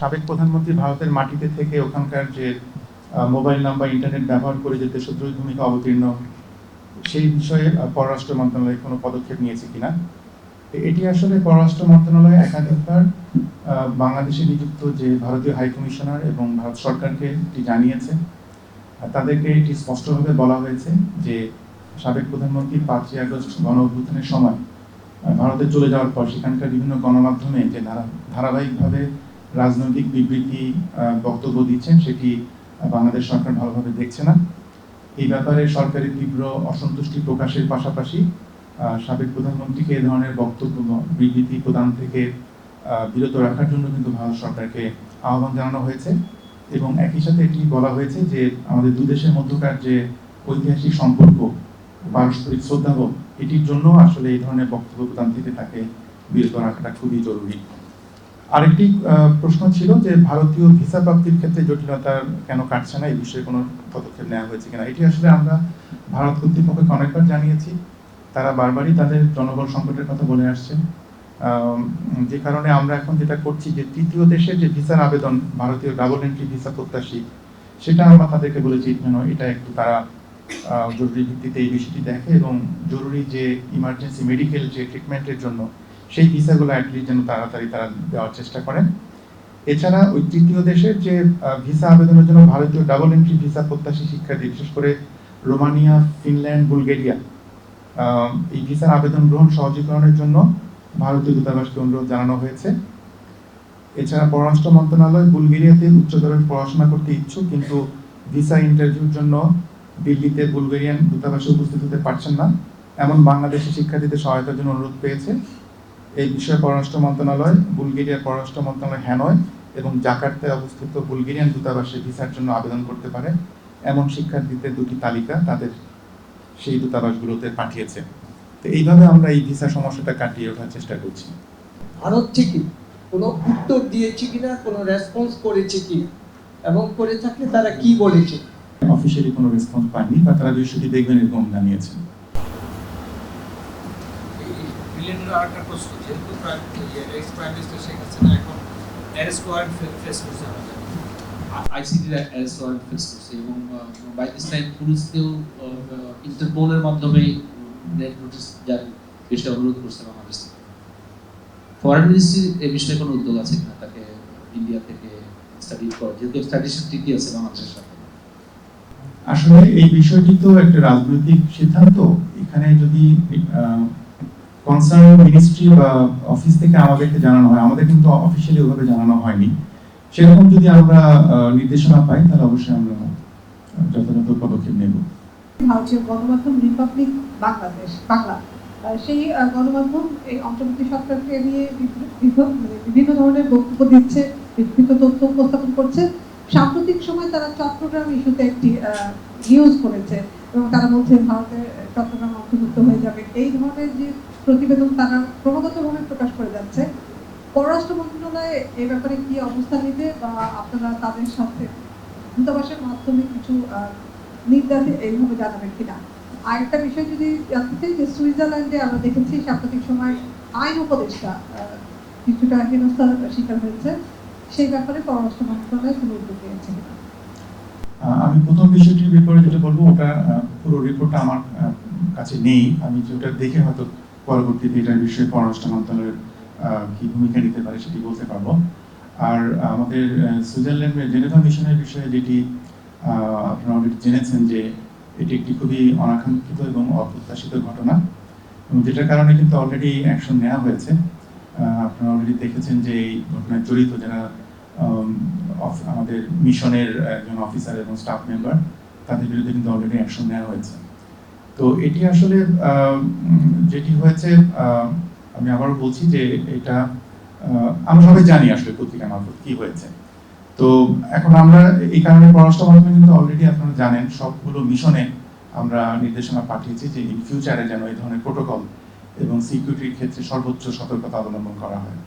সাবেক প্রধানমন্ত্রী ভারতের মাটিতে থেকে ওখানকার যে মোবাইল নাম্বার, ইন্টারনেট ব্যবহার করে যে দেশদ্রোহী ভূমিকা অবতীর্ণ, সেই বিষয়ে পররাষ্ট্র মন্ত্রণালয় কোনো পদক্ষেপ নিয়েছে কিনা? এটি আসলে পররাষ্ট্র মন্ত্রণালয় একাধিকবার বাংলাদেশে নিযুক্ত যে ভারতীয় হাই কমিশনার এবং ভারত সরকারকে এটি জানিয়েছে। তাদেরকে এটি স্পষ্টভাবে বলা হয়েছে যে, সাবেক প্রধানমন্ত্রী পাঁচই আগস্ট গণ অভ্যুত্থানের সময় ভারতে চলে যাওয়ার পর সেখানকার বিভিন্ন গণমাধ্যমে যে ধারা, ধারাবাহিকভাবে রাজনৈতিক বিবৃতি বক্তব্য দিচ্ছেন, সেটি বাংলাদেশ সরকার ভালোভাবে দেখছে না। এই ব্যাপারে সরকারের তীব্র অসন্তুষ্টি প্রকাশের পাশাপাশি সাবেক প্রধানমন্ত্রীকে এ ধরনের বক্তব্য বিবৃতি প্রদান থেকে বিরত রাখার জন্য কিন্তু ভারত সরকারকে আহ্বান জানানো হয়েছে। এবং একই সাথে এটি বলা হয়েছে যে, আমাদের দু দেশের মধ্যকার যে ঐতিহাসিক সম্পর্ক, পারস্পরিক শ্রদ্ধাবোধ, এটির জন্য আসলে এই ধরনের বক্তব্য প্রদান থেকে তাকে বিরত রাখাটা খুবই জরুরি। আরেকটি প্রশ্ন ছিল যে ভারতীয় ভিসা প্রাপ্তির ক্ষেত্রে জটিলতা কেন কাটছে না? এই বিষয়ে কোনো পদক্ষেপ নেওয়া হয়েছে কিনা? এটি আসলে আমরা ভারত কর্তৃপক্ষকে অনেকবার জানিয়েছি। তারা বারবারই তাদের জনবল সংকটের কথা বলে আসছে। যে কারণে আমরা এখন যেটা করছি যে তৃতীয় দেশের যে ভিসার আবেদন, ভারতীয় ডাবল এন্ট্রি ভিসা প্রত্যাশী, সেটা আমরা তাদেরকে বলেছি যেন এটা একটু তারা জরুরি ভিত্তিতে এই বিষয়টি দেখে এবং জরুরি যে ইমার্জেন্সি মেডিকেল যে ট্রিটমেন্টের জন্য সেই ভিসাগুলো অ্যাটলিস্ট যেন তাড়াতাড়ি তারা দেওয়ার চেষ্টা করেন। এছাড়া ওই তৃতীয় দেশের যে ভিসা আবেদনের জন্য ভারতীয় ডাবল এন্ট্রি ভিসা প্রত্যাশী শিক্ষার্থী, বিশেষ করে রোমানিয়া, ফিনল্যান্ড, বুলগেরিয়া এই ভিসার আবেদন গ্রহণ সহজীকরণের জন্য ভারতীয় দূতাবাসকে অনুরোধ জানানো হয়েছে। এছাড়া পররাষ্ট্র মন্ত্রণালয় বুলগেরিয়াতে উচ্চতর পড়াশোনা করতে ইচ্ছুক, কিন্তু ভিসা ইন্টারভিউর জন্য দিল্লিতে বুলগেরিয়ান দূতাবাসে উপস্থিত হতে পারছেন না। এমন বাংলাদেশি শিক্ষার্থীদের সহায়তার জন্য অনুরোধ পেয়েছে। এই বিষয়ে পররাষ্ট্র মন্ত্রণালয় বুলগেরিয়ার পররাষ্ট্র মন্ত্রণালয় হ্যানয় এবং জাকার্তায় অবস্থিত বুলগেরিয়ান দূতাবাসে ভিসার জন্য আবেদন করতে পারে। এমন শিক্ষার্থীদের দুটি তালিকা তাদের সেই দূতাবাসগুলোতে পাঠিয়েছে। তো এইভাবে আমরা এই ভিসা সমস্যাটা কাটিয়ে ওঠার চেষ্টা করছি। ভারত থেকে কোনো উত্তর দিয়েছে কিনা কোনো রেসপন্স করেছে কিনা এবং করে থাকলে তারা কি বলেছে? অফিসিয়ালি কোনো রেসপন্স পাননি বা তারা বিষয়টি দেখবেন এরকম জানিয়েছেন আরেকটা প্রশ্ন যেহেতু ex prime minister Sheikh Hasina এখন অ্যারেস্ট ওয়ারেন্ট ফেস করছে আমাদের। আইসিটির অ্যারেস্ট ওয়ারেন্ট ফেস করছে এবং বাই দিস টাইম পুলিশকেও ইন্টারপোলের মাধ্যমে রেড নোটিশ জারি বিষয়ে অনুরোধ করছে বাংলাদেশ থেকে। ফরেন মিনিস্ট্রি এই বিষয়ে কোনো উদ্যোগ আছে কিনা তাকে ইন্ডিয়া থেকে স্টাডি করা যেহেতু আছে বাংলাদেশের সাথে। আসলে এই বিষয়টি তো একটা রাজনৈতিক সিদ্ধান্ত। এখানে যদি কনসার্ন মিনিস্ট্রি বা অফিস থেকে আমাদেরকে জানানো হয়, আমাদের কিন্তু অফিসিয়ালি ওভাবে জানানো হয়নি। সেরকম যদি আমরা নির্দেশনা পাই, তাহলে অবশ্যই আমরা যথাযথ পদক্ষেপ নেব। সেই গণমাধ্যম এই অন্তর্বর্তী সরকারকে নিয়ে মানে বিভিন্ন ধরনের বক্তব্য দিচ্ছে, বিভিন্ন তথ্য উপস্থাপন করছে। সাম্প্রতিক সময় তারা চট্টগ্রাম ইস্যুতে একটি নিউজ করেছে এবং তারা বলছে ভারতের চট্টগ্রাম অন্তর্ভুক্ত হয়ে যাবে। এই ধরনের যে প্রতিবেদন তারা ক্রমাগতভাবে প্রকাশ করে যাচ্ছে। পররাষ্ট্র মন্ত্রণালয় এই ব্যাপারে কি অবস্থান নিবে বা আপনারা তাদের সাথে দূতাবাসের মাধ্যমে কিছু নির্দেশ এইভাবে জানাবেন কিনা? আরেকটা বিষয় যদি জানতে চাই যে সুইজারল্যান্ডে আমরা দেখেছি সাম্প্রতিক সময় আইন উপদেষ্টা কিছুটা হেনস্থার শিকার হয়েছে। সেই ব্যাপারে পররাষ্ট্র মন্ত্রণালয় কোনো উদ্যোগ নিয়েছে আমি প্রথম বিষয়টির ব্যাপারে যেটা বলব, ওটা পুরো রিপোর্টটা আমার কাছে নেই। আমি যেটা দেখে হয়তো পরবর্তীতে এটার বিষয়ে পররাষ্ট্র মন্ত্রণালয়ের কি ভূমিকা নিতে পারে সেটি বলতে পারব। আর আমাদের সুইজারল্যান্ডের জেনেভা মিশনের বিষয়ে যেটি আপনারা অলরেডি জেনেছেন যে এটি একটি খুবই অনাকাঙ্ক্ষিত এবং অপ্রত্যাশিত ঘটনা। যেটার কারণে কিন্তু অলরেডি অ্যাকশন নেওয়া হয়েছে। আপনারা অলরেডি দেখেছেন যে এই ঘটনায় জড়িত যারা আমাদের মিশনের একজন অফিসার এবং স্টাফ মেম্বার, তাদের বিরুদ্ধে কিন্তু অলরেডি অ্যাকশন নেওয়া হয়েছে। তো এটি আসলে যেটি হয়েছে আমি আবারও বলছি যে এটা আমরা সবাই জানি আসলে পত্রিকা মারফত কি হয়েছে। তো এখন আমরা এই কারণে পররাষ্ট্র মন্ত্রণালয় কিন্তু অলরেডি আপনারা জানেন, সবগুলো মিশনে আমরা নির্দেশনা পাঠিয়েছি যে ইন ফিউচারে যেন এই ধরনের প্রোটোকল এবং সিকিউরিটির ক্ষেত্রে সর্বোচ্চ সতর্কতা অবলম্বন করা হয়।